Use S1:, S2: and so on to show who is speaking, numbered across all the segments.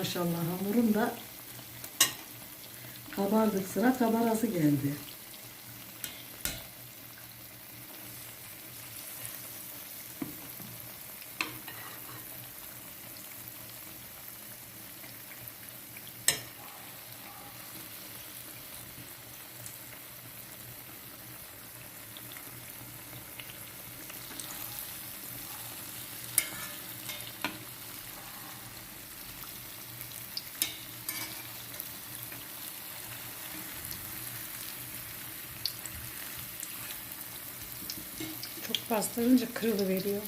S1: Maşallah hamurum da kabardık sıra kabarası geldi.
S2: Bastırınca kırılıveriyor.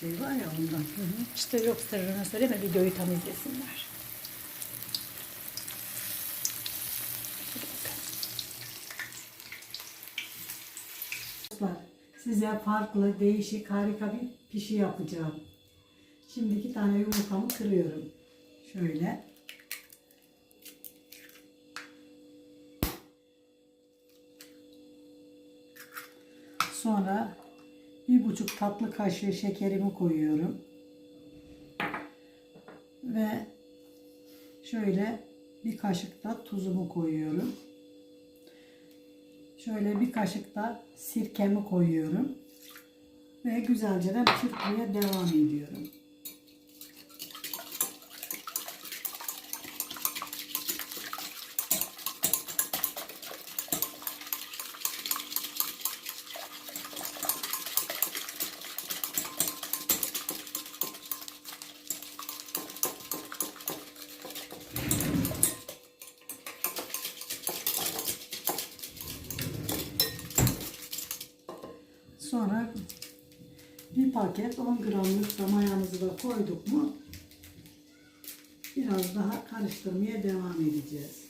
S1: Şey var ya ondan.
S2: Hı hı. İşte yok sırrını söyleme videoyu tam izlesinler.
S1: Size farklı, değişik, harika bir pişi yapacağım. Şimdi iki tane yumurtamı kırıyorum. Şöyle. Sonra bir buçuk tatlı kaşığı şekerimi koyuyorum. Ve şöyle bir kaşık da tuzumu koyuyorum. Şöyle bir kaşık da sirkemi koyuyorum. Ve güzelce de çırpmaya devam ediyorum. Sonra bir paket 10 gramlık da mayamızı da koyduk mu biraz daha karıştırmaya devam edeceğiz.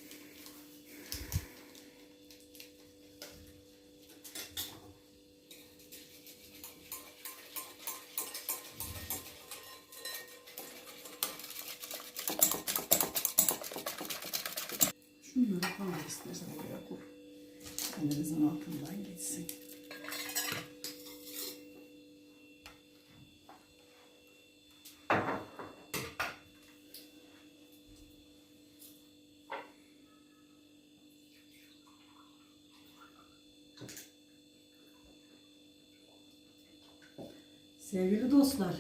S1: Şunları kaldır istersen oraya koy. Elimizin altından geçsin. Sevgili dostlar,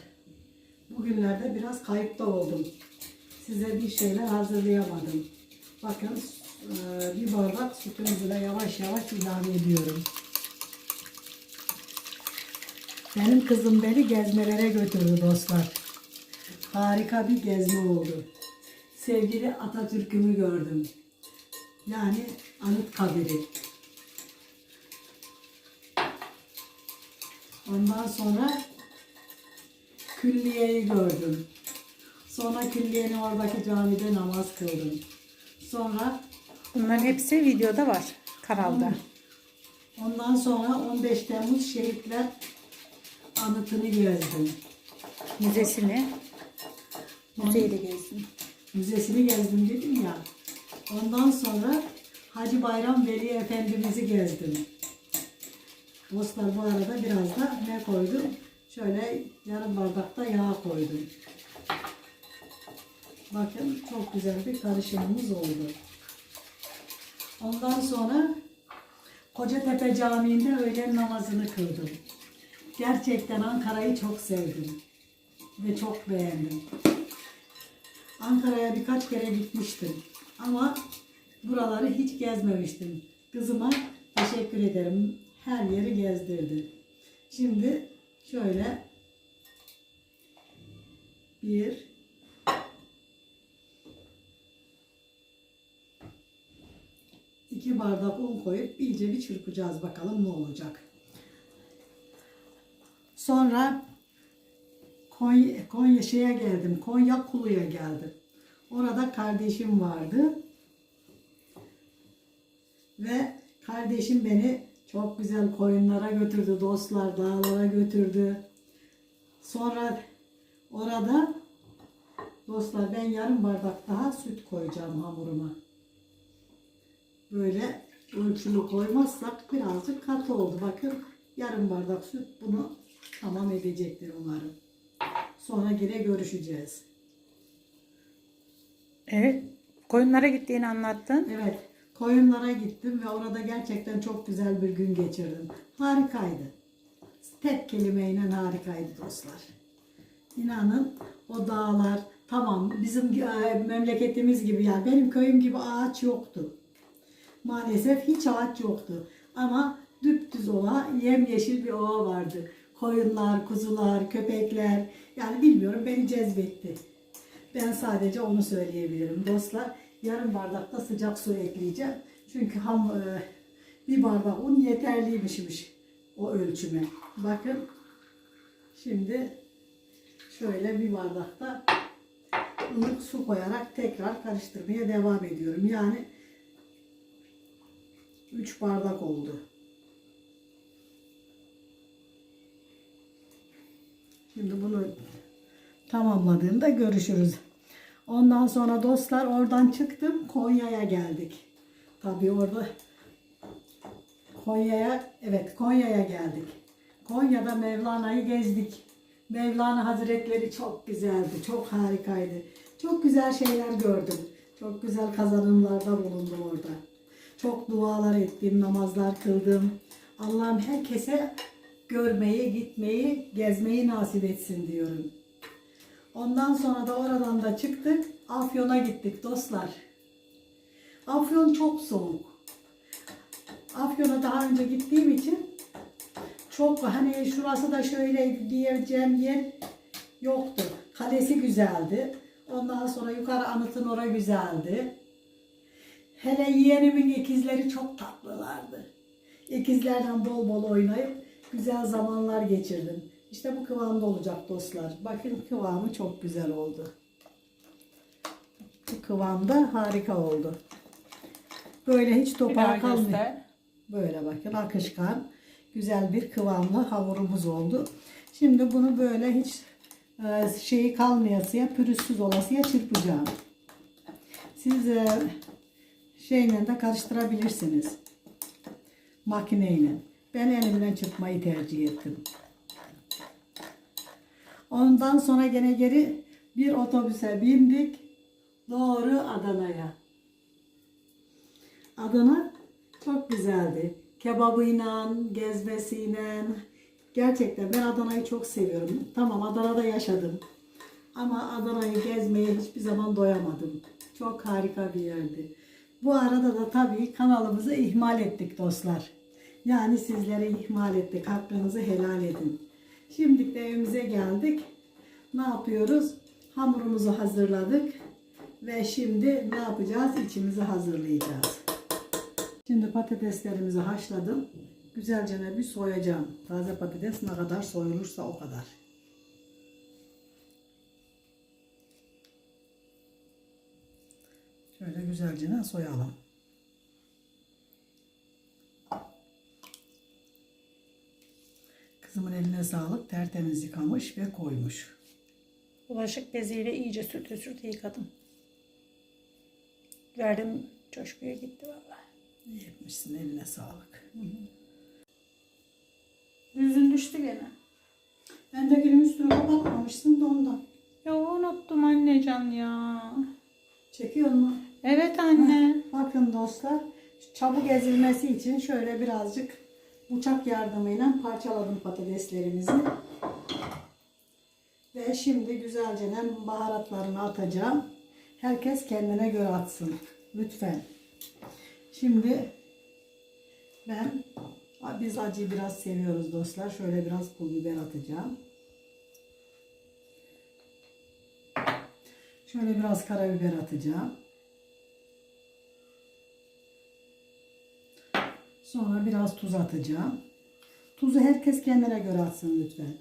S1: bugünlerde biraz kayıpta oldum. Size bir şeyler hazırlayamadım. Bakın eee, bir bardak sütümüzü de yavaş yavaş ilave ediyorum. Benim kızım beni gezmelere götürdü dostlar. Harika bir gezme oldu. Sevgili Atatürk'ümü gördüm. Yani Anıtkabir'i. Ondan sonra külliyeyi gördüm. Sonra külliyenin oradaki camide namaz kıldım. Sonra
S2: Bunların hepsi videoda var kanalda.
S1: ondan sonra 15 Temmuz Şehitler Anıtı'nı gezdim.
S2: Müzesini. Müzeyi de gezdim.
S1: Müzesini gezdim dedim ya. Ondan sonra Hacı Bayram Veli Efendimiz'i gezdim. Dostlar bu arada biraz da ne koydum? Şöyle yarım bardakta yağ koydum. Bakın çok güzel bir karışımımız oldu. Ondan sonra Kocatepe Camii'nde öğlen namazını kıldım. Gerçekten Ankara'yı çok sevdim ve çok beğendim. Ankara'ya birkaç kere gitmiştim ama buraları hiç gezmemiştim. Kızıma teşekkür ederim. Her yeri gezdirdi. Şimdi şöyle bir iki bardak un koyup iyice bir çırpacağız bakalım ne olacak. Sonra Konya, Konya şeye geldim. Konya Kulu'ya geldim. Orada kardeşim vardı. Ve kardeşim beni çok güzel koyunlara götürdü. Dostlar dağlara götürdü. Sonra orada dostlar ben yarım bardak daha süt koyacağım hamuruma. Böyle ölçülü koymazsak birazcık katı oldu. Bakın yarım bardak süt bunu tamam edecektir umarım. Sonra yine görüşeceğiz.
S2: Evet. Koyunlara gittiğini anlattın.
S1: Evet, koyunlara gittim ve orada gerçekten çok güzel bir gün geçirdim. Harikaydı. Tek kelimeyle harikaydı dostlar. İnanın o dağlar tamam bizim e, memleketimiz gibi yani benim köyüm gibi ağaç yoktu. Maalesef hiç ağaç yoktu. Ama düptüz ova, yemyeşil bir ova vardı. Koyunlar, kuzular, köpekler yani bilmiyorum beni cezbetti. Ben sadece onu söyleyebilirim. Dostlar yarım bardakta sıcak su ekleyeceğim. Çünkü ham e, bir bardak un yeterliymişmiş o ölçüme. Bakın şimdi şöyle bir bardakta ılık su koyarak tekrar karıştırmaya devam ediyorum. Yani 3 bardak oldu. Şimdi bunu tamamladığımda görüşürüz. Ondan sonra dostlar oradan çıktım Konya'ya geldik. Tabii orada Konya'ya evet Konya'ya geldik. Konya'da Mevlana'yı gezdik. Mevlana Hazretleri çok güzeldi, çok harikaydı. Çok güzel şeyler gördüm. Çok güzel kazanımlarda bulundum orada. Çok dualar ettim, namazlar kıldım. Allah'ım herkese görmeyi, gitmeyi, gezmeyi nasip etsin diyorum. Ondan sonra da oradan da çıktık. Afyon'a gittik dostlar. Afyon çok soğuk. Afyon'a daha önce gittiğim için çok hani şurası da şöyle diyeceğim yer yoktu. Kalesi güzeldi. Ondan sonra yukarı anıtın ora güzeldi. Hele yeğenimin ikizleri çok tatlılardı. İkizlerden bol bol oynayıp güzel zamanlar geçirdim. İşte bu kıvamda olacak dostlar. Bakın kıvamı çok güzel oldu. Bu kıvamda harika oldu. Böyle hiç topar kalmıyor. Böyle bakın akışkan güzel bir kıvamlı hamurumuz oldu. Şimdi bunu böyle hiç e, şeyi kalmayasıya pürüzsüz olasıya çırpacağım. Siz e, şeyle de karıştırabilirsiniz. Makineyle. Ben elimden çırpmayı tercih ettim. Ondan sonra gene geri bir otobüse bindik. Doğru Adana'ya. Adana çok güzeldi. Kebabıyla, gezmesiyle. Gerçekten ben Adana'yı çok seviyorum. Tamam Adana'da yaşadım. Ama Adana'yı gezmeye hiçbir zaman doyamadım. Çok harika bir yerdi. Bu arada da tabii kanalımızı ihmal ettik dostlar. Yani sizlere ihmal ettik. Hakkınızı helal edin. Şimdi de evimize geldik. Ne yapıyoruz? Hamurumuzu hazırladık. Ve şimdi ne yapacağız? İçimizi hazırlayacağız. Şimdi patateslerimizi haşladım. Güzelce bir soyacağım. Taze patates ne kadar soyulursa o kadar. Şöyle güzelce soyalım. Kızımın eline sağlık. Tertemiz yıkamış ve koymuş.
S2: Bulaşık beziyle iyice sürtü sürtü yıkadım. Verdim coşkuya gitti vallahi.
S1: İyi etmişsin. Eline sağlık.
S2: Yüzün düştü gene.
S1: Ben de gülüm üstünü kapatmamışsın da ondan.
S2: Ya unuttum annecan ya.
S1: Çekiyor mu?
S2: Evet anne.
S1: Bakın dostlar, çabuk ezilmesi için şöyle birazcık bıçak yardımıyla parçaladım patateslerimizi. Ve şimdi güzelce baharatlarını atacağım. Herkes kendine göre atsın. Lütfen. Şimdi ben biz acıyı biraz seviyoruz dostlar. Şöyle biraz pul biber atacağım. Şöyle biraz karabiber atacağım. Sonra biraz tuz atacağım. Tuzu herkes kendine göre atsın lütfen.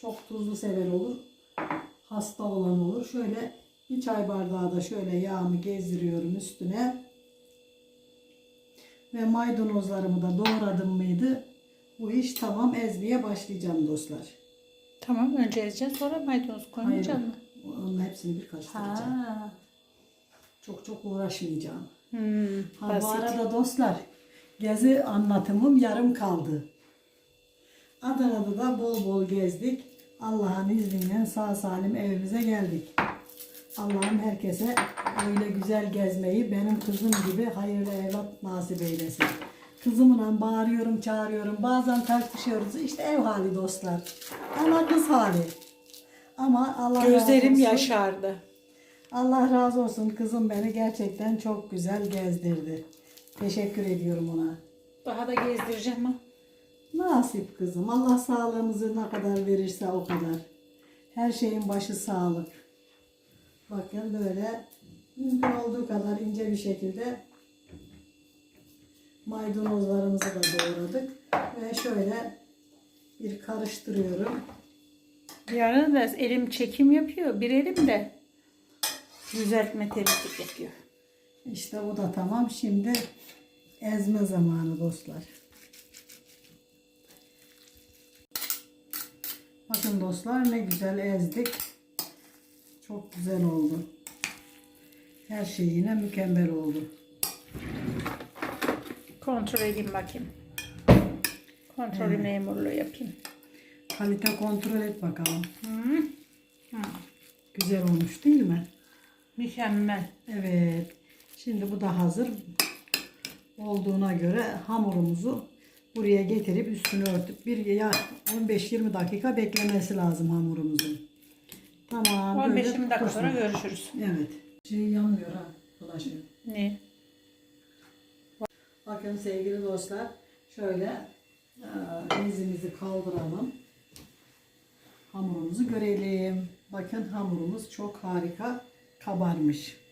S1: Çok tuzlu sever olur. Hasta olan olur. Şöyle bir çay bardağı da şöyle yağımı gezdiriyorum üstüne. Ve maydanozlarımı da doğradım mıydı? Bu iş tamam ezmeye başlayacağım dostlar.
S2: Tamam önce ezeceğiz sonra maydanoz koymayacak mı?
S1: onun hepsini bir karıştıracağım.
S2: Ha.
S1: Çok çok uğraşmayacağım.
S2: Hmm,
S1: Ha, bu arada dostlar gezi anlatımım yarım kaldı. Adana'da da bol bol gezdik. Allah'ın izniyle sağ salim evimize geldik. Allah'ım herkese öyle güzel gezmeyi benim kızım gibi hayırlı evlat nasip eylesin. Kızımla bağırıyorum, çağırıyorum. Bazen tartışıyoruz. İşte ev hali dostlar. Ana kız hali. Ama Allah razı
S2: Gözlerim
S1: olsun.
S2: yaşardı.
S1: Allah razı olsun. Kızım beni gerçekten çok güzel gezdirdi. Teşekkür ediyorum ona.
S2: Daha da gezdireceğim ha.
S1: Nasip kızım. Allah sağlığımızı ne kadar verirse o kadar. Her şeyin başı sağlık. Bakın böyle mümkün olduğu kadar ince bir şekilde maydanozlarımızı da doğradık. Ve şöyle bir karıştırıyorum.
S2: Ara da elim çekim yapıyor. Bir elim de düzeltme temizlik yapıyor.
S1: İşte bu da tamam. Şimdi ezme zamanı dostlar. Bakın dostlar ne güzel ezdik. Çok güzel oldu. Her şey yine mükemmel oldu.
S2: Kontrol edeyim bakayım. Kontrolü memurluğu yapayım.
S1: Kalite kontrol et bakalım.
S2: Hı. Hı.
S1: Güzel olmuş değil mi?
S2: Mükemmel.
S1: Evet. Şimdi bu da hazır olduğuna göre hamurumuzu buraya getirip üstünü örtüp bir ya 15-20 dakika beklemesi lazım hamurumuzun. Tamam. böyle
S2: 15-20 dakika sonra görüşürüz.
S1: Evet. Şey yanmıyor ha. Bulaşıyor.
S2: Ne?
S1: Bakın sevgili dostlar şöyle eee, bezimizi kaldıralım. Hamurumuzu görelim. Bakın hamurumuz çok harika kabarmış.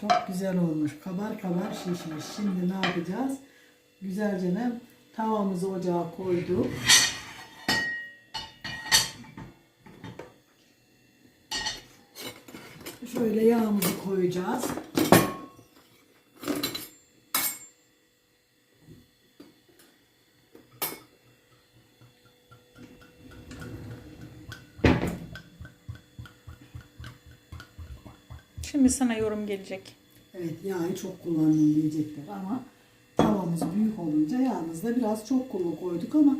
S1: Çok güzel olmuş. Kabar kabar şişmiş. Şimdi ne yapacağız? Güzelce ne? Tavamızı ocağa koyduk. Şöyle yağımızı koyacağız.
S2: Şimdi sana yorum gelecek.
S1: Evet yağı çok kullandım diyecekler ama tavamız büyük olunca yağımız da biraz çok kulu koyduk ama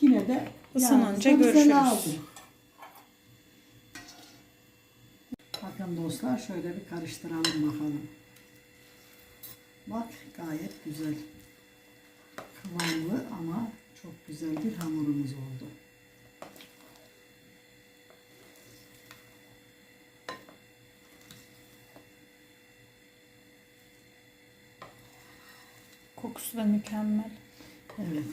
S1: yine de
S2: Isınınca görüşürüz.
S1: lazım. Bakın dostlar şöyle bir karıştıralım bakalım. Bak gayet güzel. Kıvamlı ama çok güzel bir hamurumuz oldu.
S2: Kokusu da mükemmel.
S1: Evet.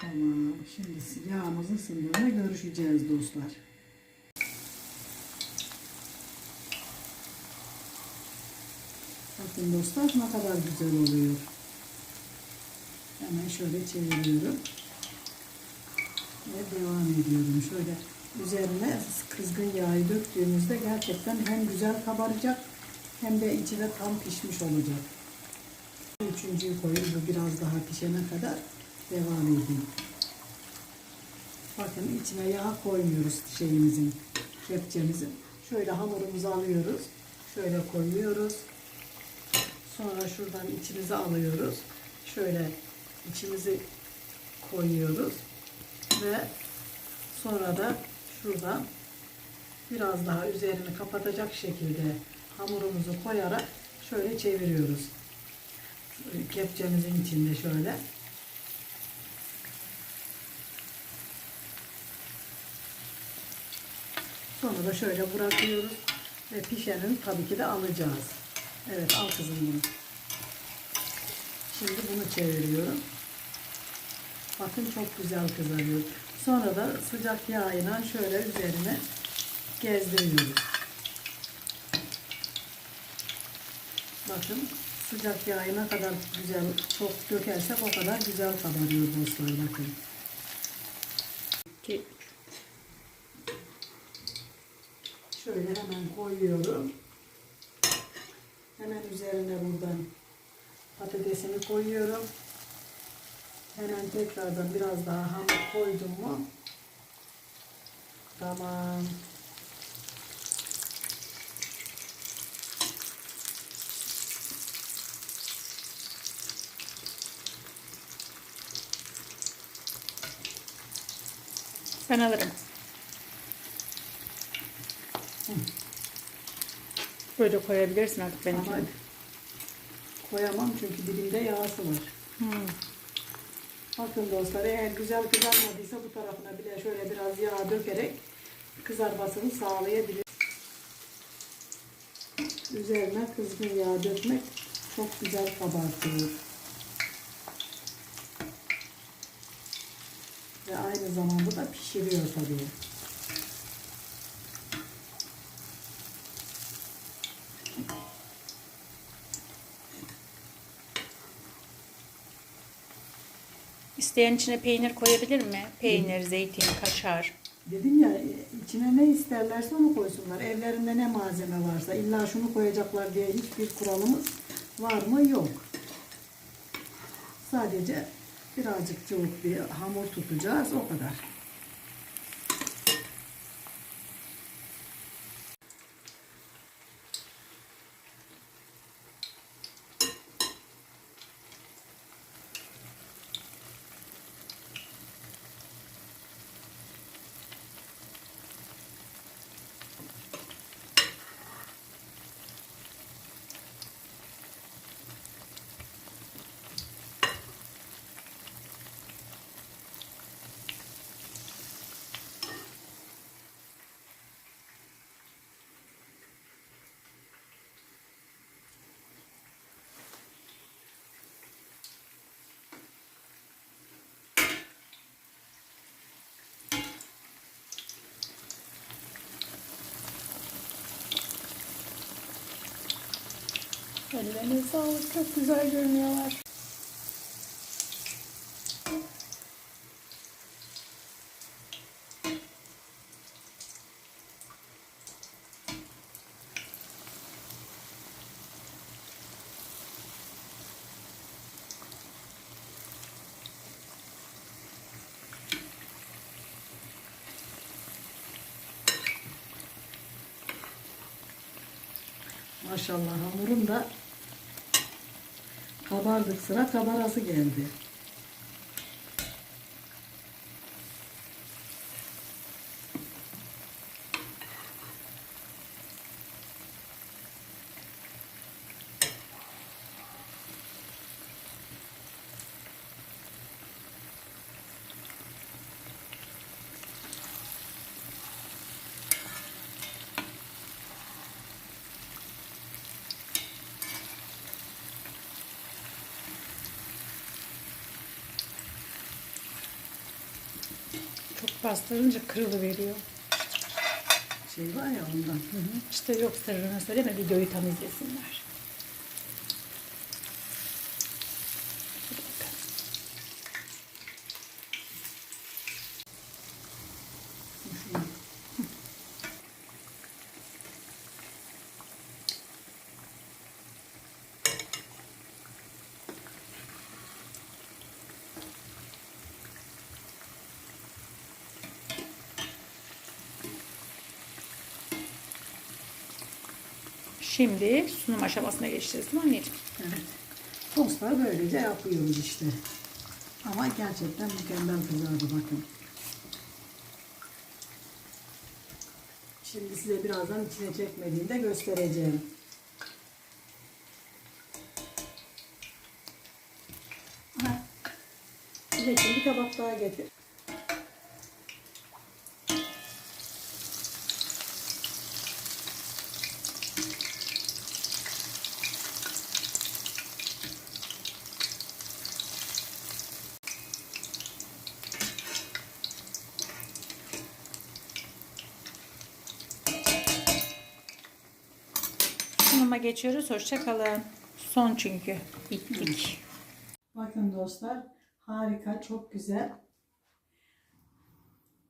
S1: Tamam. Şimdi yağımız ısındığında görüşeceğiz dostlar. Bakın dostlar ne kadar güzel oluyor. Hemen şöyle çeviriyorum ve devam ediyorum. Şöyle üzerine kızgın yağı döktüğümüzde gerçekten hem güzel kabaracak hem de içi de tam pişmiş olacak. Üçüncüyü koyayım bu biraz daha pişene kadar devam edeyim. Bakın içine yağ koymuyoruz şeyimizin, kepçemizin. Şöyle hamurumuzu alıyoruz. Şöyle koyuyoruz. Sonra şuradan içimizi alıyoruz. Şöyle içimizi koyuyoruz ve sonra da şuradan biraz daha üzerini kapatacak şekilde hamurumuzu koyarak şöyle çeviriyoruz. Kepçemizin içinde şöyle. Sonra da şöyle bırakıyoruz ve pişenin tabii ki de alacağız. Evet al kızım bunu. Şimdi bunu çeviriyorum. Bakın çok güzel kızarıyor. Sonra da sıcak yağıyla şöyle üzerine gezdiriyoruz. Bakın sıcak yağı ne kadar güzel çok dökersek o kadar güzel kabarıyor dostlar bakın. Şöyle hemen koyuyorum. Hemen üzerine buradan patatesini koyuyorum. Hemen tekrardan biraz daha hamur koydum mu? Tamam.
S2: Ben alırım. Böyle koyabilirsin artık benim.
S1: Koyamam çünkü dilimde yağsı var.
S2: Hmm.
S1: Bakın dostlar eğer güzel kızarmadıysa bu tarafına bile şöyle biraz yağ dökerek kızarmasını sağlayabilir. Üzerine kızgın yağ dökmek çok güzel kabartıyor. Ve aynı zamanda da pişiriyor tabii.
S2: İsteyen içine peynir koyabilir mi? Peynir, zeytin, kaşar.
S1: Dedim ya içine ne isterlerse onu koysunlar. Evlerinde ne malzeme varsa illa şunu koyacaklar diye hiçbir kuralımız var mı? Yok. Sadece birazcık cıvık bir hamur tutacağız o kadar.
S2: Ellerine sağlık. Çok güzel görünüyorlar.
S1: Maşallah hamurum da kabardık sıra kabarası geldi.
S2: Bastırınca kırılıveriyor.
S1: Şey var ya ondan.
S2: İşte yok sırrını söyleme videoyu tam izlesinler. Hadi bakalım. Şimdi sunum aşamasına geçeceğiz değil mi anneciğim?
S1: Evet. Tostları böylece yapıyoruz işte. Ama gerçekten mükemmel kızardı bakın. Şimdi size birazdan içine çekmediğinde göstereceğim. Ha. Zeki bir tabak daha getir.
S2: Geçiyoruz. Hoşça kalın. Son çünkü. Bittik.
S1: Bakın dostlar harika çok güzel.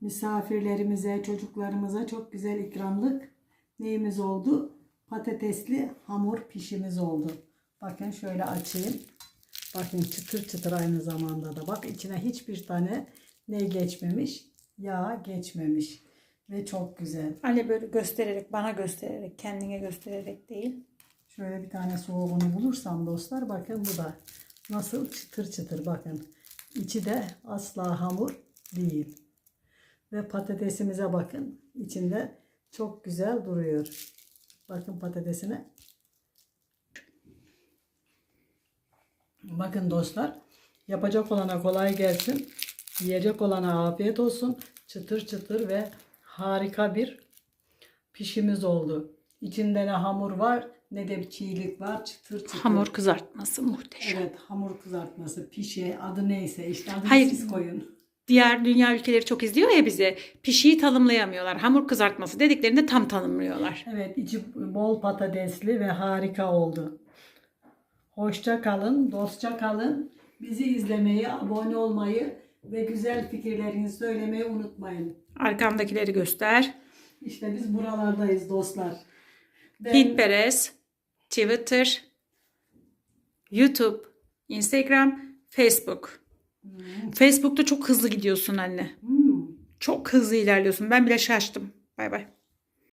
S1: Misafirlerimize, çocuklarımıza çok güzel ikramlık neyimiz oldu? Patatesli hamur pişimiz oldu. Bakın şöyle açayım. Bakın çıtır çıtır aynı zamanda da. Bak içine hiçbir tane ne geçmemiş? Yağ geçmemiş. Ve çok güzel.
S2: Anne böyle göstererek, bana göstererek, kendine göstererek değil.
S1: Şöyle bir tane soğuğunu bulursam dostlar bakın bu da nasıl çıtır çıtır bakın. İçi de asla hamur değil. Ve patatesimize bakın. İçinde çok güzel duruyor. Bakın patatesine. Bakın dostlar. Yapacak olana kolay gelsin. Yiyecek olana afiyet olsun. Çıtır çıtır ve harika bir pişimiz oldu. İçinde ne hamur var ne de bir çiğlik var. Çıtır çıtır.
S2: Hamur kızartması muhteşem.
S1: Evet hamur kızartması, pişe adı neyse işte adını
S2: Hayır.
S1: siz koyun.
S2: Diğer dünya ülkeleri çok izliyor ya bizi. Pişiyi tanımlayamıyorlar. Hamur kızartması dediklerinde tam tanımlıyorlar.
S1: Evet içi bol patatesli ve harika oldu. Hoşça kalın, dostça kalın. Bizi izlemeyi, abone olmayı ve güzel fikirlerinizi söylemeyi unutmayın.
S2: Arkamdakileri göster.
S1: İşte biz buralardayız dostlar. Ben-
S2: Pinterest, Twitter, YouTube, Instagram, Facebook. Facebook'ta çok hızlı gidiyorsun anne.
S1: Hmm.
S2: Çok hızlı ilerliyorsun. Ben bile şaştım. Bay bay.